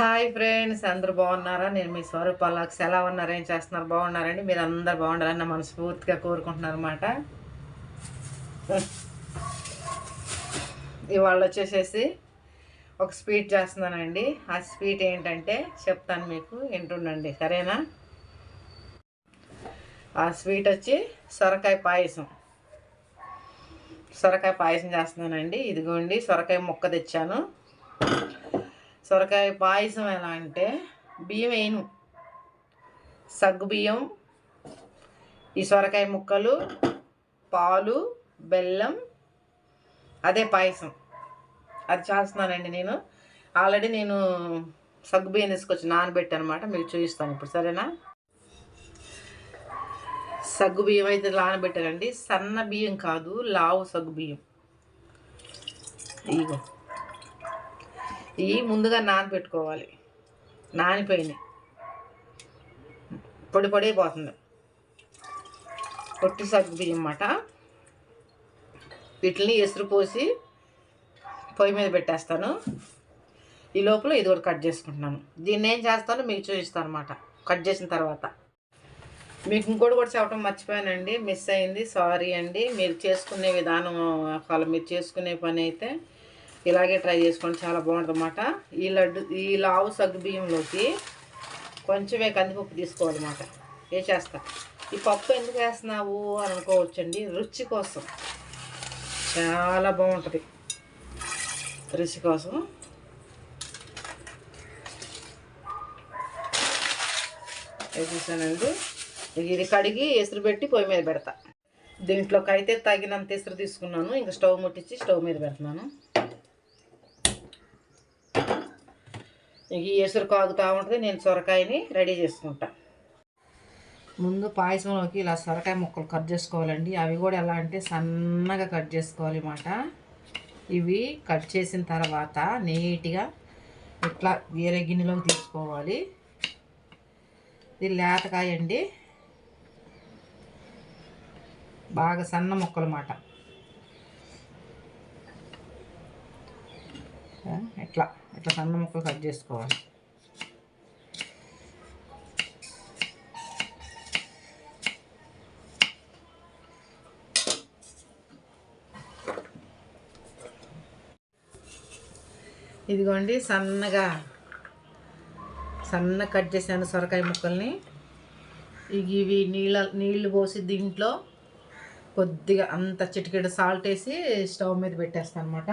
Hi friends అందరు బాగున్నారా? నేను మీ స్వరూపాలక్స్ ఎలా ఉన్నారు? ఏం చేస్తున్నారు? బాగున్నారండి? మీరు అందరు బాగుండాలని నా మనస్ఫూర్తిగా కోరుకుంటున్నారు అనమాట ఇవాళ వచ్చేసేసి ఒక స్వీట్ చేస్తున్నానండి. ఆ స్వీట్ ఏంటంటే చెప్తాను మీకు వింటుండండి. సరేనా? ఆ స్వీట్ వచ్చి సొరకాయ పాయసం. సొరకాయ పాయసం చేస్తున్నానండి. ఇదిగోండి సొరకాయ ముక్క తెచ్చాను. సొరకాయ పాయసం ఎలా అంటే బియ్యం వేయను. సగ్గు బియ్యం ఈ సొరకాయ ముక్కలు పాలు బెల్లం అదే పాయసం. అది చేస్తున్నానండి నేను. ఆల్రెడీ నేను సగ్గు బియ్యం తీసుకొచ్చి నానబెట్టాను అనమాట మీకు చూపిస్తాను ఇప్పుడు. సరేనా? సగ్గు బియ్యం అయితే నానబెట్టానండి. సన్న బియ్యం కాదు లావు సగ్గు బియ్యం. ఇగో ఇవి ముందుగా నానబెట్టుకోవాలి నానిపోయినాయి. పొడి పొడి అయిపోతుంది. పొట్టి సగ్గు బియ్యమాట అన్నమాట. వీటిని ఎసురు పోసి పొయ్యి మీద పెట్టేస్తాను. ఈ లోపల ఇది కూడా కట్ చేసుకుంటున్నాను. దీన్ని ఏం చేస్తానో మీకు చూపిస్తాను అనమాట కట్ చేసిన తర్వాత. మీకు ఇంకోటి కూడా చెప్పడం మర్చిపోయానండి. మిస్ అయింది. సారీ అండి. మీరు చేసుకునే విధానం ఒకవేళ మీరు చేసుకునే పని అయితే ఇలాగే ట్రై చేసుకోండి చాలా బాగుంటుంది అన్నమాట ఈ లడ్డు ఈ లావు సగ్గు బియ్యంలోకి కొంచెమే కందిపప్పు తీసుకోవాలన్నమాట. వేసేస్తా ఈ పప్పు ఎందుకు వేస్తున్నావు అని అనుకోవచ్చండి రుచి కోసం. చాలా బాగుంటుంది. రుచి కోసం. వేసేసానండి ఇది కడిగి ఎసురు పెట్టి పొయ్యి మీద పెడతా. దీంట్లోకి అయితే తగినంత ఎసురు తీసుకున్నాను. ఇంకా స్టవ్ ముట్టించి స్టవ్ మీద పెడుతున్నాను. ఈ ఎసురు కాగుతూ ఉంటుంది నేను సొరకాయని రెడీ చేసుకుంటా. ముందు పాయసంలోకి ఇలా సొరకాయ ముక్కలు కట్ చేసుకోవాలండి. అవి కూడా ఎలా అంటే సన్నగా కట్ చేసుకోవాలి అన్నమాట ఇవి కట్ చేసిన తర్వాత నీట్గా ఇట్లా వేరే గిన్నెలోకి తీసుకోవాలి. ఇది లేతకాయ అండి. బాగా సన్న ముక్కలు అన్నమాట ఇట్లా. ఇట్లా సన్న ముక్కలు కట్ చేసుకోవాలి. ఇదిగోండి సన్నగా సన్న కట్ చేశాను సొరకాయ ముక్కల్ని. ఇవి ఇవి నీళ్ళ నీళ్ళు పోసి దీంట్లో కొద్దిగా అంత చిటికెడు సాల్ట్ వేసి స్టవ్ మీద పెట్టేస్తాను అనమాట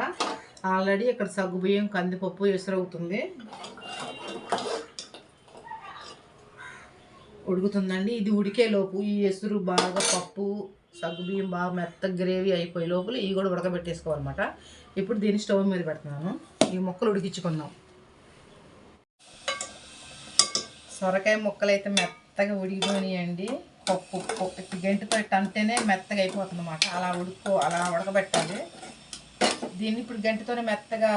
ఆల్రెడీ ఇక్కడ సగ్గు బియ్యం కందిపప్పు ఎసురవుతుంది ఉడుకుతుందండి. ఇది ఉడికే లోపు ఈ ఎసురు బాగా పప్పు సగ్గు బియ్యం బాగా మెత్త గ్రేవీ అయిపోయే లోపల ఇవి కూడా ఉడకబెట్టేసుకోవాలన్నమాట. ఇప్పుడు దీన్ని స్టవ్ మీద పెడుతున్నాను. ఈ ముక్కలు ఉడికించుకుందాం. సొరకాయ ముక్కలు అయితే మెత్తగా ఉడికిపోయినాయండి. పప్పు గంటతో అంటేనే మెత్తగా అయిపోతుంది అన్నమాట అలా ఉడుకో అలా ఉడకబెట్టాలి. దీన్ని ఇప్పుడు గంటితోనే మెత్తగా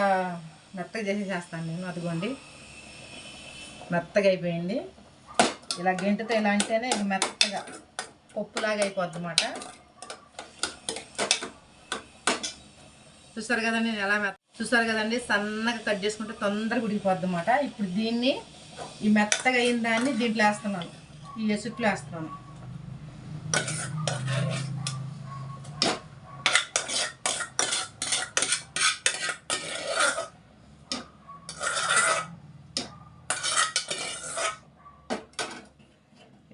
మెత్తగా చేసేసేస్తాను నేను అదిగోండి. మెత్తగా అయిపోయింది ఇలా గంటితో ఇలా అంటేనే ఇది మెత్తగా పప్పులాగా అయిపోద్ది అన్నమాట చూస్తారు కదండి నేను ఎలా మెత్త చూస్తారు కదండి సన్నగా కట్ చేసుకుంటే తొందరగా ఉడికిపోద్ది అన్నమాట ఇప్పుడు దీన్ని ఈ మెత్తగా అయిన దాన్ని దీంట్లో వేస్తున్నాను. ఈ ఎసుట్లో వేస్తున్నాను.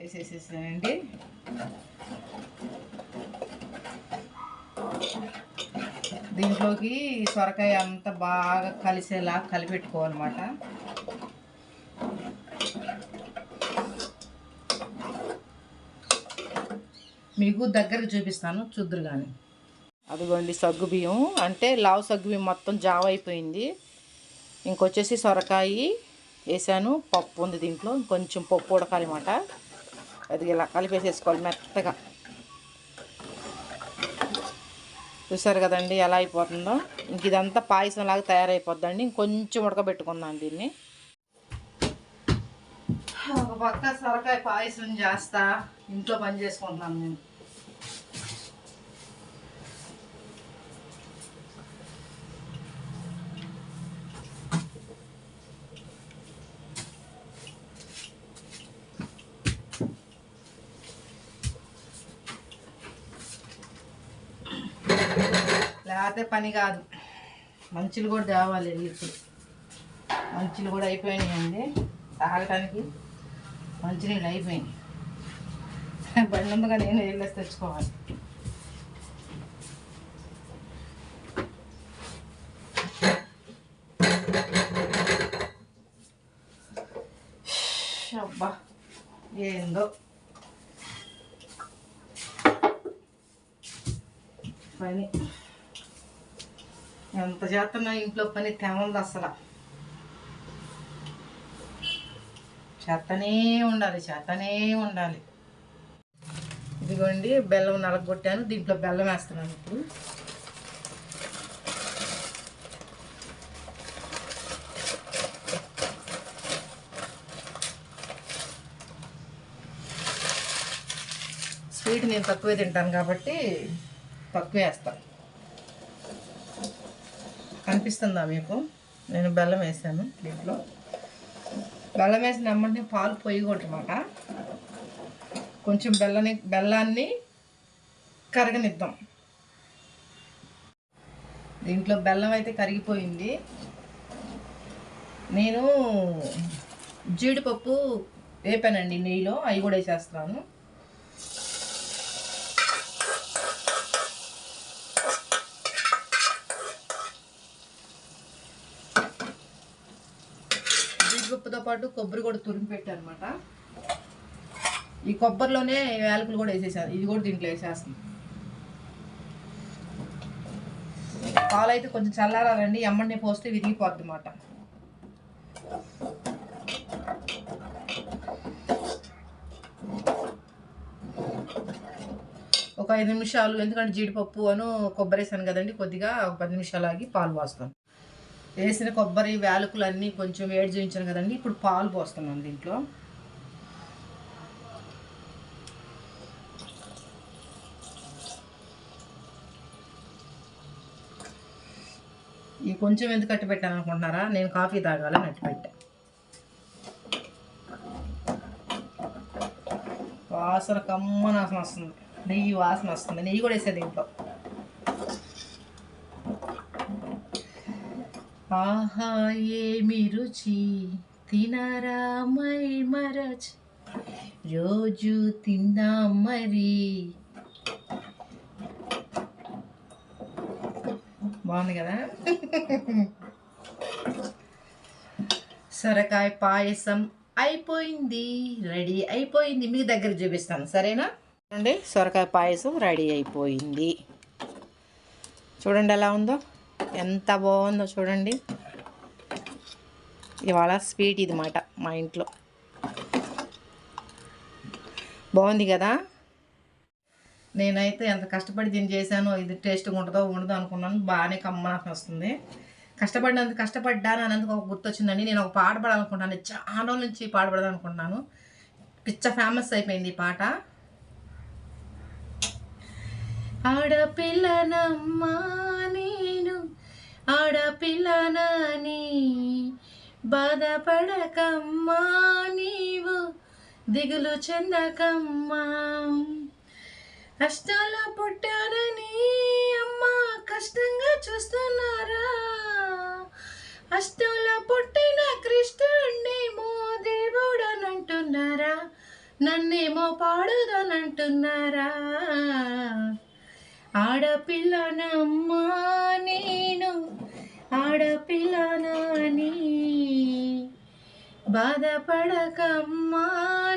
వేసేసేసానండి దీంట్లోకి సొరకాయ అంతా బాగా కలిసేలా కలిపెట్టుకోవాలన్నమాట. మీకు దగ్గరకు చూపిస్తాను చూద్దరు కానీ అదిగోండి సగ్గు బియ్యం. అంటే లావు సగ్గు బియ్యం మొత్తం జావ అయిపోయింది. ఇంకొచ్చేసి సొరకాయ వేసాను పప్పు ఉంది దీంట్లో కొంచెం పప్పు ఉడకాలన్నమాట. అది ఇలా కలిపేసేసుకోవాలి మెత్తగా చూసారు కదండి ఎలా అయిపోతుందో ఇంక ఇదంతా పాయసం లాగా తయారైపోద్దండి ఇంకొంచెం ఉడకబెట్టుకుందాం దీన్ని ఒక పక్క సొరకాయ పాయసం చేస్తా ఇంట్లో పని చేసుకుంటున్నాను నేను లేకపోతే పని కాదు. మంచులు కూడా తేవాలి ఇప్పుడు. మంచులు కూడా అయిపోయినాయండి తాగటానికి మంచినీళ్ళు అయిపోయినాయి. బండి ఉందిగా నేను వెళ్ళేసి తెచ్చుకోవాలి. అబ్బా ఏందో. పని. ఎంత చేస్తున్నా ఇంట్లో పని తెమంది అసలు. చేతనే ఉండాలి చేతనే ఉండాలి. ఇదిగోండి బెల్లం నలగొట్టాను దీంట్లో బెల్లం వేస్తున్నాను ఇప్పుడు. స్వీట్ నేను తక్కువే తింటాను కాబట్టి తక్కువ వేస్తాను. కనిపిస్తుందా మీకు? నేను బెల్లం వేసాను దీంట్లో. బెల్లం వేసిన అమ్మని పాలు పొయ్యకూడమాట కొంచెం బెల్లని బెల్లాన్ని కరగనిద్దాం. దీంట్లో బెల్లం అయితే కరిగిపోయింది. నేను జీడిపప్పు వేపానండి నెయ్యిలో. అవి కూడా వేసేస్తాను. ఉప్పుతో పాటు కొబ్బరి కూడా తురిమి పెట్టాను అనమాట ఈ కొబ్బరిలోనే యాలకులు కూడా వేసేసాను ఇది కూడా దీంట్లో వేసేస్తుంది పాలు అయితే కొంచెం చల్లారాలండి ఎమ్మడిని పోస్తే విరిగిపోద్ది అన్నమాట ఒక ఐదు నిమిషాలు ఎందుకంటే జీడిపప్పు అను కొబ్బరి వేసాను కదండి కొద్దిగా ఒక పది నిమిషాలు ఆగి పాలు పోస్తాను. వేసిన కొబ్బరి వేలుకలు అన్నీ కొంచెం వేడి చేయించాను కదండి. ఇప్పుడు పాలు పోస్తున్నాను దీంట్లో. ఈ కొంచెం ఎందుకు కట్టి పెట్టాను అనుకుంటున్నారా? నేను కాఫీ తాగాలని అట్టి పెట్టా. వాసన కమ్మన వాసన వస్తుంది. నెయ్యి వాసన వస్తుంది. నెయ్యి కూడా వేసేది దీంట్లో. ఆహా ఏమి రుచి? తినరా మై మరచి? రోజు తిందాం మరి. బాగుంది కదా? సొరకాయ పాయసం అయిపోయింది రెడీ అయిపోయింది. మీ దగ్గర చూపిస్తాను సరేనా? చూడండి సొరకాయ పాయసం రెడీ అయిపోయింది. చూడండి ఎలా ఉందో. ఎంత బాగుందో చూడండి. ఇవాళ స్వీట్ ఇది మాట మా ఇంట్లో. బాగుంది కదా? నేనైతే ఎంత కష్టపడి దీన్ని చేశానో ఇది టేస్ట్గా ఉంటుందో ఉండదో అనుకున్నాను. బాగానే కమ్మనాసం వస్తుంది. కష్టపడినంత కష్టపడ్డాను అనేందుకు ఒక గుర్తొచ్చిందండి. నేను ఒక పాట పాడాలనుకుంటాను చాలా రోజుల నుంచి పాట పాడాలనుకుంటున్నాను. పిచ్చ ఫేమస్ అయిపోయింది ఈ పాట. ఆడపిల్లనమ్మా ఆడపిల్లనని బాధపడకమ్మా నీవు దిగులు చెందకమ్మా. కష్టాల పుట్టానని అమ్మ కష్టంగా చూస్తున్నారా? అష్టంలో పుట్టిన కృష్ణుణ్ణేమో దేవుడనంటున్నారా? నన్నేమో పాడుదనంటున్నారా? ఆడపిల్లనమ్మా నేను ఆడపిల్లనని బాధపడకమ్మా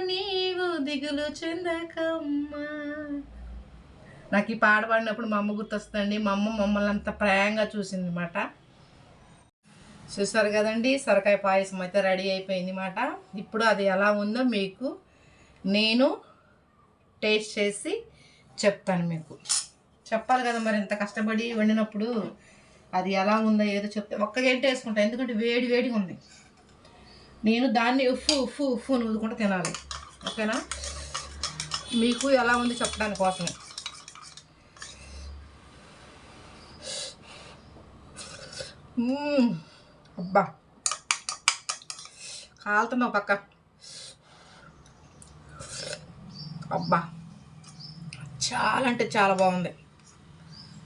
నీవు దిగులు చెందకమ్మా. నాకు ఈ పాట పాడినప్పుడు మా అమ్మ గుర్తొస్తుందండి. మా అమ్మ మమ్మల్ని అంత ప్రేమగా చూసింది అనమాట చూసారు కదండి సొరకాయ పాయసం అయితే రెడీ అయిపోయింది మాట. ఇప్పుడు అది ఎలా ఉందో మీకు నేను టేస్ట్ చేసి చెప్తాను మీకు. చెప్పాలి కదా మరి ఇంత కష్టపడి వండినప్పుడు. అది ఎలా ఉందో ఏదో చెప్తే ఒక్క గంట వేసుకుంటా ఎందుకంటే వేడి వేడిగా ఉంది. నేను దాన్ని ఉఫ్ఫు ఉఫ్ఫు ఉఫ్ఫు నూదుకుంటూ తినాలి. ఓకేనా? మీకు ఎలా ఉంది చెప్పడానికి కోసమే అబ్బా. కాలుతున్నావు పక్క. అబ్బా. చాలా అంటే చాలా బాగుంది.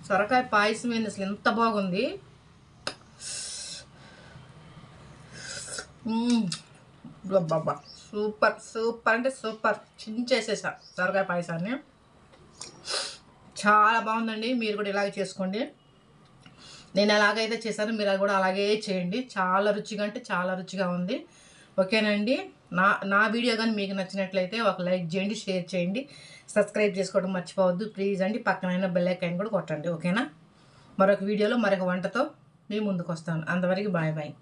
సొరకాయ పాయసం ఏంది అసలు? ఎంత బాగుంది? బాబా సూపర్ సూపర్ అంటే సూపర్. చించేసేసా సొరకాయ పాయసాన్ని. చాలా బాగుందండి. మీరు కూడా ఇలాగే చేసుకోండి. నేను ఎలాగైతే చేశానో మీరు కూడా అలాగే చేయండి. చాలా రుచిగా అంటే చాలా రుచిగా ఉంది. ఓకేనండి. నా నా వీడియో కానీ మీకు నచ్చినట్లయితే ఒక లైక్ చేయండి షేర్ చేయండి. సబ్స్క్రైబ్ చేసుకోవడం మర్చిపోవద్దు. ప్లీజ్ అండి పక్కనైన బెల్ ఐకాన్ కూడా కొట్టండి ఓకేనా? మరొక వీడియోలో మరొక వంటతో మీ ముందుకు వస్తాను అంతవరకు బాయ్ బాయ్.